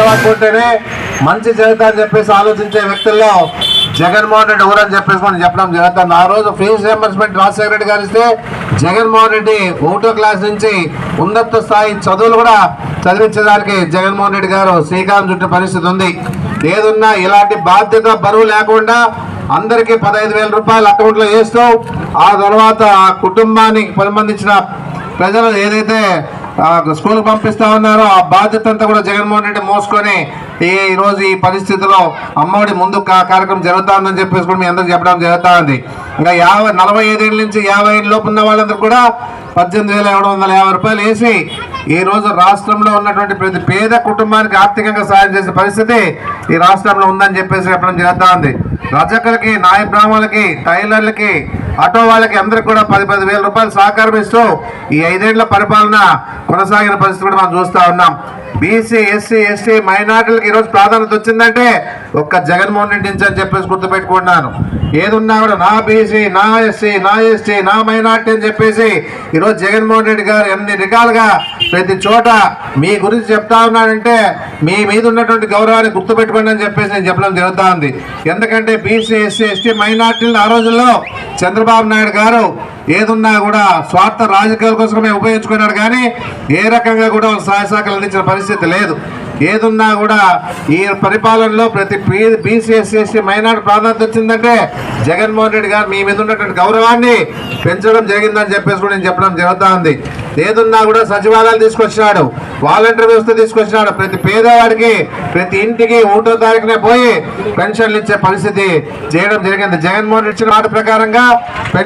కష్టపడుకుంటేనే మంచి జరుగుతా అని చెప్పేసి ఆలోచించే వ్యక్తుల్లో జగన్మోహన్ రెడ్డి ఊరని చెప్పేసి మనం చెప్పడం జరుగుతుంది. ఆ రోజు ఫీజు రియంబర్స్మెంట్ రాజశేఖర రెడ్డి గారు ఇస్తే జగన్మోహన్ రెడ్డి ఒకటో క్లాస్ నుంచి ఉన్నత స్థాయి చదువులు కూడా చదివించడానికి జగన్మోహన్ రెడ్డి గారు శ్రీకారం చుట్టే పరిస్థితి ఉంది. ఏదున్నా ఇలాంటి బాధ్యత బరువు లేకుండా అందరికీ పదహైదు వేల రూపాయలు అకౌంట్లో వేస్తూ ఆ తర్వాత ఆ కుటుంబానికి సంబంధించిన ప్రజలు ఏదైతే స్కూల్ స్కూల్కి పంపిస్తా ఉన్నారు. ఆ బాధ్యత అంతా కూడా జగన్మోహన్ రెడ్డి మోసుకొని ఈ ఈ రోజు ఈ పరిస్థితిలో అమ్మఒడి ముందు కా- కార్యక్రమం జరుగుతా ఉందని చెప్పేసి కూడా మీ అందరికి చెప్పడం జరుగుతా ఉంది ఇంకా యాభై నలభై ఐదేళ్ళ నుంచి యాభై ఏళ్ళ లోపు ఉన్న వాళ్ళందరూ కూడా పద్దెనిమిది వేల ఏడు వందల యాభై రూపాయలు వేసి ఈ రోజు రాష్ట్రంలో ఉన్నటువంటి ప్రతి పేద కుటుంబానికి ఆర్థికంగా సాయం చేసే పరిస్థితి ఈ రాష్ట్రంలో ఉందని చెప్పేసి చెప్పడం జరుగుతా ఉంది రజకులకి నాయ బ్రాహ్మణులకి టైలర్లకి ఆటో వాళ్ళకి అందరికి కూడా పది పది వేల రూపాయలు సహకారం ఇస్తూ ఈ ఐదేళ్ళ పరిపాలన కొనసాగిన పరిస్థితి కూడా మనం చూస్తా ఉన్నాం. బీసీ ఎస్సీ ఎస్టీ మైనార్టీలకు ఈరోజు ప్రాధాన్యత వచ్చిందంటే ఒక్క జగన్మోహన్ రెడ్డి నుంచి అని చెప్పేసి గుర్తుపెట్టుకున్నాను ఏదున్నా కూడా నా బీసీ నా ఎస్సీ నా ఎస్టీ నా మైనార్టీ అని చెప్పేసి ఈరోజు జగన్మోహన్ రెడ్డి గారు ఎన్ని రకాలుగా ప్రతి చోట మీ గురించి చెప్తా ఉన్నాడంటే మీ మీద ఉన్నటువంటి గౌరవాన్ని గుర్తుపెట్టుకోండి అని చెప్పేసి నేను చెప్పడం జరుగుతూ ఉంది. ఎందుకంటే బీసీ ఎస్సీ ఎస్టీ మైనార్టీలను ఆ రోజుల్లో చంద్రబాబు నాయుడు గారు ఏదున్నా కూడా స్వార్థ రాజకీయాల కోసమే ఉపయోగించుకున్నాడు కానీ ఏ రకంగా కూడా వాళ్ళు సహాయ శాఖలు అందించిన పరిస్థితి లేదు. ఏదున్నా కూడా ఈ పరిపాలనలో ప్రతి బీసీ ఎస్సీ మైనార్టీ ప్రాధాన్యత వచ్చిందంటే జగన్మోహన్ రెడ్డి గారు మీ మీద ఉన్నటువంటి గౌరవాన్ని పెంచడం జరిగిందని చెప్పేసి కూడా నేను చెప్పడం జరుగుతూ ఉంది. ఏదున్నా కూడా సచివాలయాలు తీసుకొచ్చినాడు వాలంటీర్ వ్యవస్థ తీసుకొచ్చినాడు. ప్రతి పేదవాడికి ప్రతి ఇంటికి ఒకటో తారీఖునే పోయి పెన్షన్లు ఇచ్చే పరిస్థితి చేయడం జరిగింది. జగన్మోహన్ రెడ్డి ఇచ్చిన మాట ప్రకారంగా పెన్